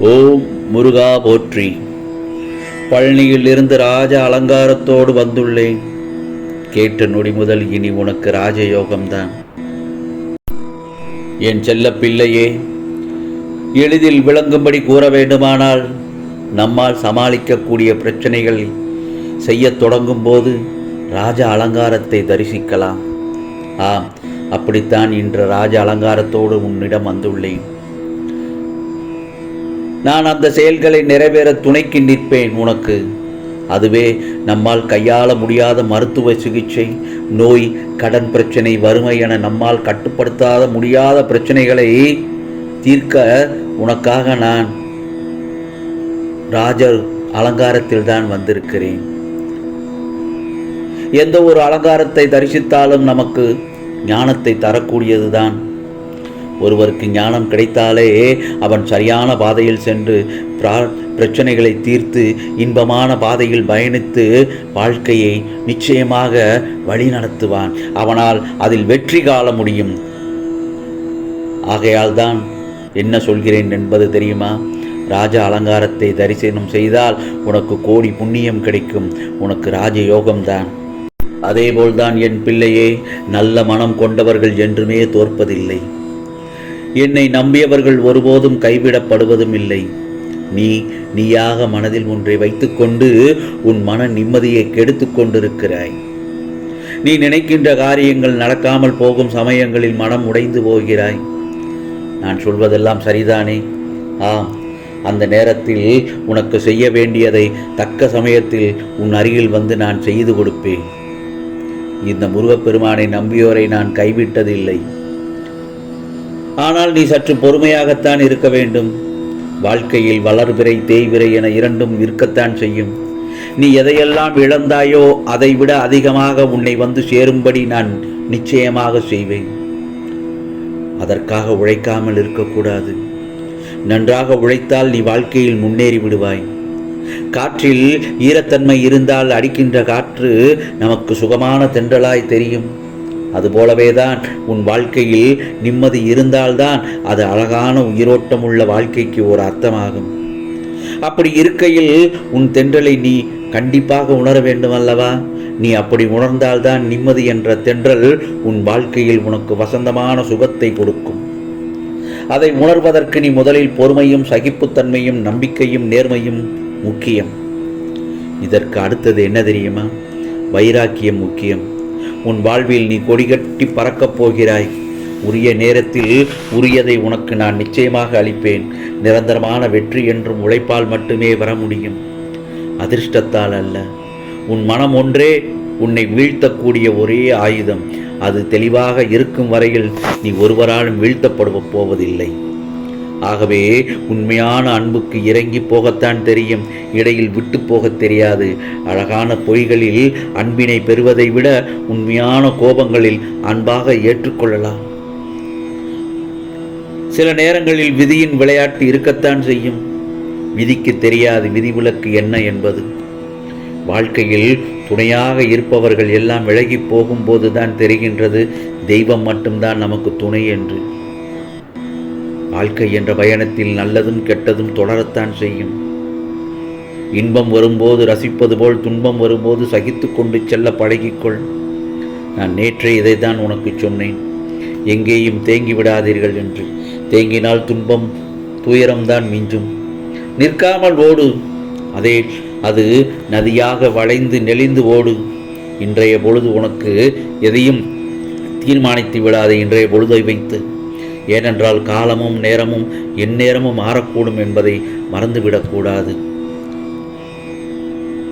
ஓம் முருகா போற்றி. பழனியில் இருந்து ராஜ அலங்காரத்தோடு வந்துள்ளேன். கேட்ட நொடி முதல் இனி உனக்கு ராஜயோகம்தான். என் செல்ல பிள்ளையே எளிதில் விளங்கும்படி கூற வேண்டுமானால் நம்மால் சமாளிக்கக்கூடிய பிரச்சனைகள் செய்யத் தொடங்கும் போது ராஜ அலங்காரத்தை தரிசிக்கலாம். ஆம் அப்படித்தான் இன்று ராஜ அலங்காரத்தோடு உன்னிடம் வந்துள்ளேன். நான் அந்த செயல்களை நிறைவேற துணைக்கு நிற்பேன் உனக்கு. அதுவே நம்மால் கையாள முடியாத மருத்துவ சிகிச்சை நோய் கடன் பிரச்சனை வறுமை என நம்மால் கட்டுப்படுத்தாத முடியாத பிரச்சனைகளை தீர்க்க உனக்காக நான் ராஜர் அலங்காரத்தில் தான் வந்திருக்கிறேன். எந்த ஒரு அலங்காரத்தை தரிசித்தாலும் நமக்கு ஞானத்தை தரக்கூடியதுதான். ஒருவருக்கு ஞானம் கிடைத்தாலே அவன் சரியான பாதையில் சென்று பிரா- பிரச்சனைகளை தீர்த்து இன்பமான பாதையில் பயணித்து வாழ்க்கையை நிச்சயமாக வழிநடத்துவான். அவனால் அதில் வெற்றி காண முடியும். ஆகையால் தான் என்ன சொல்கிறேன் என்பது தெரியுமா? ராஜ அலங்காரத்தை தரிசனம் செய்தால் உனக்கு கோடி புண்ணியம் கிடைக்கும். உனக்கு ராஜ யோகம்தான் அதேபோல்தான் என் பிள்ளையே நல்ல மனம் கொண்டவர்கள் என்றுமே தோற்பதில்லை. என்னை நம்பியவர்கள் ஒருபோதும் கைவிடப்படுவதும் இல்லை நீ நீயாக மனதில் ஒன்றை வைத்துக்கொண்டு உன் மன நிம்மதியை கெடுத்துக் கொண்டிருக்கிறாய். நீ நினைக்கின்ற காரியங்கள் நடக்காமல் போகும் சமயங்களில் மனம் உடைந்து போகிறாய். நான் சொல்வதெல்லாம் சரிதானே? ஆம் அந்த நேரத்தில் உனக்கு செய்ய வேண்டியதை தக்க சமயத்தில் உன் அருகில் வந்து நான் செய்து கொடுப்பேன். இந்த முருகப்பெருமானை நம்பியோரை நான் கைவிட்டதில்லை. ஆனால் நீ சற்று பொறுமையாகத்தான் இருக்க வேண்டும். வாழ்க்கையில் வளர்பிறை தேய்விரை என இரண்டும் இருக்கத்தான் செய்யும். நீ எதையெல்லாம் இழந்தாயோ அதைவிட அதிகமாக உன்னை வந்து சேரும்படி நான் நிச்சயமாக செய்வேன். அதற்காக உழைக்காமல் இருக்கக்கூடாது. நன்றாக உழைத்தால் நீ வாழ்க்கையில் முன்னேறி விடுவாய். காற்றில் ஈரத்தன்மை இருந்தால் அடிக்கின்ற காற்று நமக்கு சுகமான தென்றலாய் தெரியும். அதுபோலவேதான் உன் வாழ்க்கையில் நிம்மதி இருந்தால்தான் அது அழகான உயிரோட்டம் உள்ள வாழ்க்கைக்கு ஒரு அர்த்தமாகும். அப்படி இருக்கையில் உன் தென்றலை நீ கண்டிப்பாக உணர வேண்டும் அல்லவா நீ அப்படி உணர்ந்தால்தான் நிம்மதி என்ற தென்றல் உன் வாழ்க்கையில் உனக்கு வசந்தமான சுகத்தை கொடுக்கும். அதை உணர்வதற்கு நீ முதலில் பொறுமையும் சகிப்புத்தன்மையும் நம்பிக்கையும் நேர்மையும் முக்கியம். இதற்கு அடுத்தது என்ன தெரியுமா? வைராக்கியம் முக்கியம். உன் வாழ்வில் நீ கொடிகட்டி பறக்கப் போகிறாய். உரிய நேரத்தில் உரியதை உனக்கு நான் நிச்சயமாக அளிப்பேன். நிரந்தரமான வெற்றி என்றும் உழைப்பால் மட்டுமே வர முடியும். அதிர்ஷ்டத்தால் அல்ல. உன் மனம் ஒன்றே உன்னை வீழ்த்தக்கூடிய ஒரே ஆயுதம். அது தெளிவாக இருக்கும் வரையில் நீ ஒருவராலும் வீழ்த்தப்படுவ போவதில்லை. ஆகவே உண்மையான அன்புக்கு இறங்கி போகத்தான் தெரியும். இடையில் விட்டு போகத் தெரியாது. அழகான பொய்களில் அன்பினை பெறுவதை விட உண்மையான கோபங்களில் அன்பாக ஏற்றுக்கொள்ளலாம். சில நேரங்களில் விதியின் விளையாட்டு இருக்கத்தான் செய்யும். விதிக்கு தெரியாது விதிவிலக்கு என்ன என்பது. வாழ்க்கையில் துணையாக இருப்பவர்கள் எல்லாம் விலகி போகும்போது தான் தெரிகின்றது. தெய்வம் மட்டும்தான் நமக்கு துணை என்று. வாழ்க்கை என்ற பயணத்தில் நல்லதும் கெட்டதும் தொடரத்தான் செய்யும். இன்பம் வரும்போது ரசிப்பது போல் துன்பம் வரும்போது சகித்து கொண்டு செல்ல பழகிக்கொள். நான் நேற்றே இதைத்தான் உனக்கு சொன்னேன். எங்கேயும் தேங்கி விடாதீர்கள் என்று. தேங்கினால் துன்பம் துயரம்தான் மிஞ்சும். நிற்காமல் ஓடு. அதே அது நதியாக வளைந்து நெளிந்து ஓடு. இன்றைய பொழுது உனக்கு எதையும் தீர்மானித்து விடாதே. இன்றைய பொழுதை வைத்து. ஏனென்றால் காலமும் நேரமும் எந்நேரமும் மாறக்கூடும் என்பதை மறந்துவிடக்கூடாது.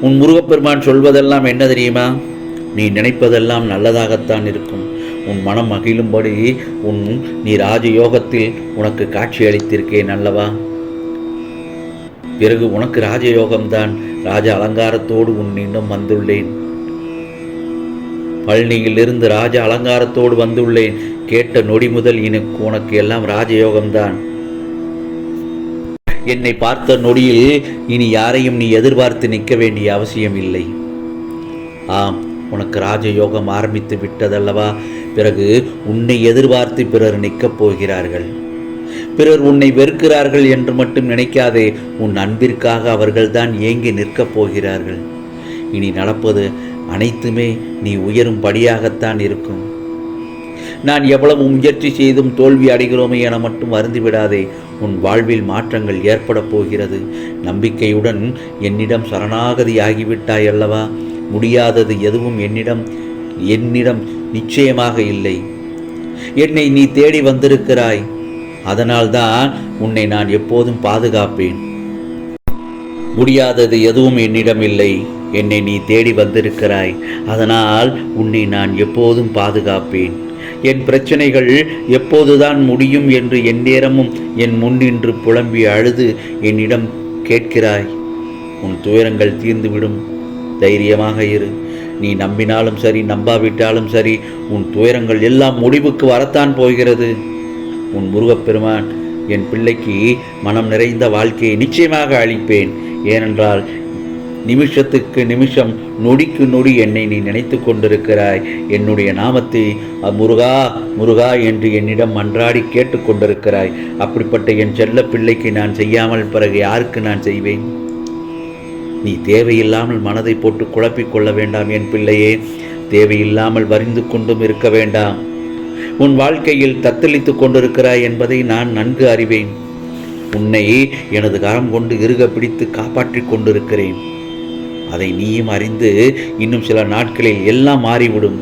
உன் முருகப்பெருமான் சொல்வதெல்லாம் என்ன தெரியுமா? நீ நினைப்பதெல்லாம் நல்லதாகத்தான் இருக்கும். உன் மனம் மகிழும்படி உன் நீ ராஜயோகத்தில் உனக்கு காட்சி அளித்திருக்கேன் அல்லவா? பிறகு உனக்கு ராஜயோகம்தான். ராஜ அலங்காரத்தோடு உன் இன்னும் வந்துள்ளேன். பழனியிலிருந்து ராஜ அலங்காரத்தோடு வந்துள்ளேன். கேட்ட நொடி முதல் எனக்கு உனக்கு எல்லாம் ராஜயோகம்தான். என்னை பார்த்த நொடியில் இனி யாரையும் நீ எதிர்பார்த்து நிற்க வேண்டிய அவசியம் இல்லை ஆம் உனக்கு ராஜயோகம் ஆரம்பித்து விட்டதல்லவா? பிறகு உன்னை எதிர்பார்த்து பிறர் நிற்கப் போகிறார்கள். பிறர் உன்னை வெறுக்கிறார்கள் என்று மட்டும் நினைக்காதே உன் அன்பிற்காக அவர்கள்தான் ஏங்கி நிற்கப் போகிறார்கள். இனி நடப்பது அனைத்துமே நீ உயரும் படியாகத்தான் இருக்கும். நான் எவ்வளவு முயற்சி செய்தும் தோல்வி அடைகிறோமே என மட்டும் வருந்திவிடாதே உன் வாழ்வில் மாற்றங்கள் ஏற்பட போகிறது. நம்பிக்கையுடன் என்னிடம் சரணாகதி ஆகிவிட்டாய் அல்லவா? முடியாதது எதுவும் என்னிடம் என்னிடம் நிச்சயமாக இல்லை. என்னை நீ தேடி வந்திருக்கிறாய். அதனால்தான் உன்னை நான் எப்போதும் பாதுகாப்பேன். முடியாதது எதுவும் என்னிடம் இல்லை. என்னை நீ தேடி வந்திருக்கிறாய். அதனால் உன்னை நான் எப்போதும் பாதுகாப்பேன். என் பிரச்சனைகள் எப்போதுதான் முடியும் என்று எந்நேரமும் என் முன்னின்று புலம்பி அழுது என்னிடம் கேட்கிறாய். உன் துயரங்கள் தீர்ந்துவிடும். தைரியமாக இரு. நீ நம்பினாலும் சரி நம்பாவிட்டாலும் சரி உன் துயரங்கள் எல்லாம் முடிவுக்கு வரத்தான் போகிறது. உன் முருகப்பெருமான் என் பிள்ளைக்கு மனம் நிறைந்த வாழ்க்கையை நிச்சயமாக அளிப்பேன். ஏனென்றால் நிமிஷத்துக்கு நிமிஷம் நொடிக்கு நொடி என்னை நீ நினைத்து கொண்டிருக்கிறாய். என்னுடைய நாமத்தை அ, முருகா முருகா என்று என்னிடம் மன்றாடி கேட்டுக்கொண்டிருக்கிறாய் அப்படிப்பட்ட என் செல்ல பிள்ளைக்கு நான் செய்யாமல் பிறகு யாருக்கு நான் செய்வேன்? நீ தேவையில்லாமல் மனதை போட்டு குழப்பிக் கொள்ள வேண்டாம் என் பிள்ளையே. தேவையில்லாமல் வரிந்து கொண்டும் இருக்க வேண்டாம். உன் வாழ்க்கையில் தத்தளித்துக் கொண்டிருக்கிறாய் என்பதை நான் நன்கு அறிவேன். உன்னை எனது கரம் கொண்டு இறுக பிடித்து காப்பாற்றிக் கொண்டிருக்கிறேன். அதை நீயும் அறிந்து இன்னும் சில நாட்களில் எல்லாம் மாறிவிடும்.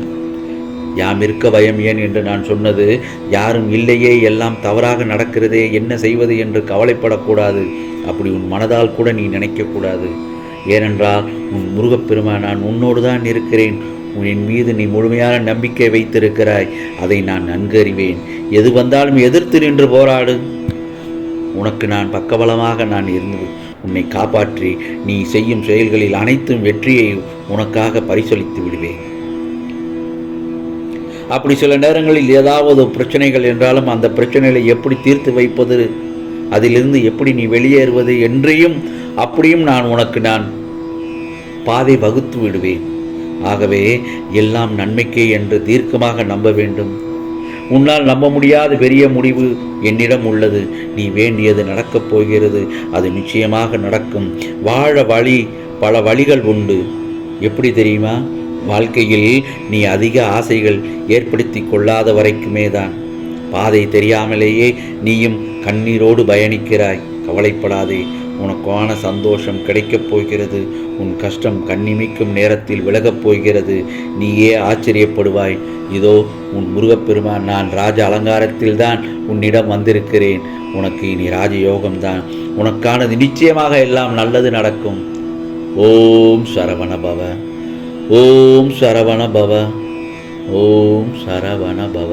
யாம் இருக்க பயம் ஏன் என்று நான் சொன்னது யாரும் இல்லையே எல்லாம் தவறாக நடக்கிறதே என்ன செய்வது என்று கவலைப்படக்கூடாது. அப்படி உன் மனதால் கூட நீ நினைக்கக்கூடாது. ஏனென்றால் உன் முருகப்பெருமா நான் உன்னோடு தான் இருக்கிறேன். உன் என் மீது நீ முழுமையான நம்பிக்கை வைத்திருக்கிறாய். அதை நான் நன்கு அறிவேன். எது வந்தாலும் எதிர்த்து நின்று போராடு. உனக்கு நான் பக்கபலமாக நான் இருந்து உன்னை காப்பாற்றி நீ செய்யும் செயல்களில் அனைத்தும் வெற்றியை உனக்காக பரிசளித்து விடுவேன். அப்படி சில நேரங்களில் ஏதாவது பிரச்சனைகள் என்றாலும் அந்த பிரச்சனைகளை எப்படி தீர்த்து வைப்பது? அதிலிருந்து எப்படி நீ வெளியேறுவது என்றையும் அப்படியும் நான் உனக்கு நான் பாதை வகுத்து விடுவேன். ஆகவே எல்லாம் நன்மைக்கே என்று தீர்க்கமாக நம்ப வேண்டும். உன்னால் நம்ப முடியாத பெரிய முடிவு என்னிடம் உள்ளது. நீ வேண்டியது நடக்கப் போகிறது. அது நிச்சயமாக நடக்கும். வாழ வழி பல வழிகள் உண்டு. எப்படி தெரியுமா? வாழ்க்கையில் நீ அதிக ஆசைகள் ஏற்படுத்தி கொள்ளாத வரைக்குமே தான். பாதை தெரியாமலேயே நீயும் கண்ணீரோடு பயணிக்கிறாய். கவலைப்படாதே. உனக்கான சந்தோஷம் கிடைக்கப் போகிறது. உன் கஷ்டம் கண்ணிமிக்கும் நேரத்தில் விலகப் போகிறது. நீயே ஆச்சரியப்படுவாய். இதோ உன் முருகப்பெருமான் நான் ராஜ அலங்காரத்தில் தான் உன்னிடம் வந்திருக்கிறேன். உனக்கு இனி ராஜயோகம்தான் உனக்கானது நிச்சயமாக எல்லாம் நல்லது நடக்கும். ஓம் சரவண பவ ஓம் சரவண பவ ஓம் சரவண பவ